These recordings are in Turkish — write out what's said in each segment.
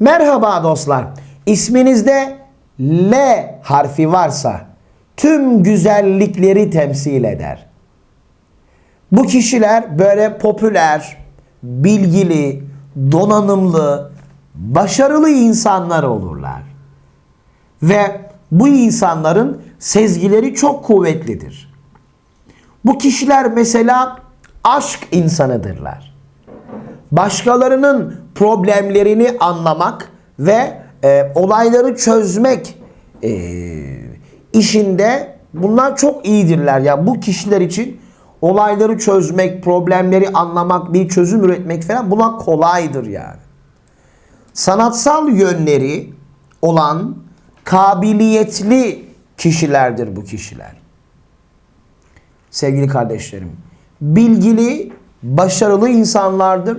Merhaba dostlar. İsminizde L harfi varsa tüm güzellikleri temsil eder. Bu kişiler böyle popüler, bilgili, donanımlı, başarılı insanlar olurlar. Ve bu insanların sezgileri çok kuvvetlidir. Bu kişiler mesela aşk insanıdırlar. Başkalarının problemlerini anlamak ve e, olayları çözmek e, işinde bunlar çok iyidirler. Ya bu kişiler için olayları çözmek, problemleri anlamak, bir çözüm üretmek falan buna kolaydır yani. Sanatsal yönleri olan kabiliyetli kişilerdir bu kişiler. Sevgili kardeşlerim, bilgili, başarılı insanlardır.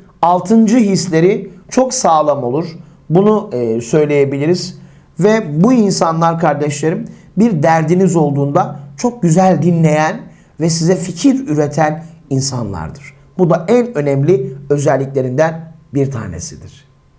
altıncı hisleri çok sağlam olur. Bunu e, söyleyebiliriz. Ve bu insanlar kardeşlerim bir derdiniz olduğunda çok güzel dinleyen ve size fikir üreten insanlardır. Bu da en önemli özelliklerinden bir tanesidir.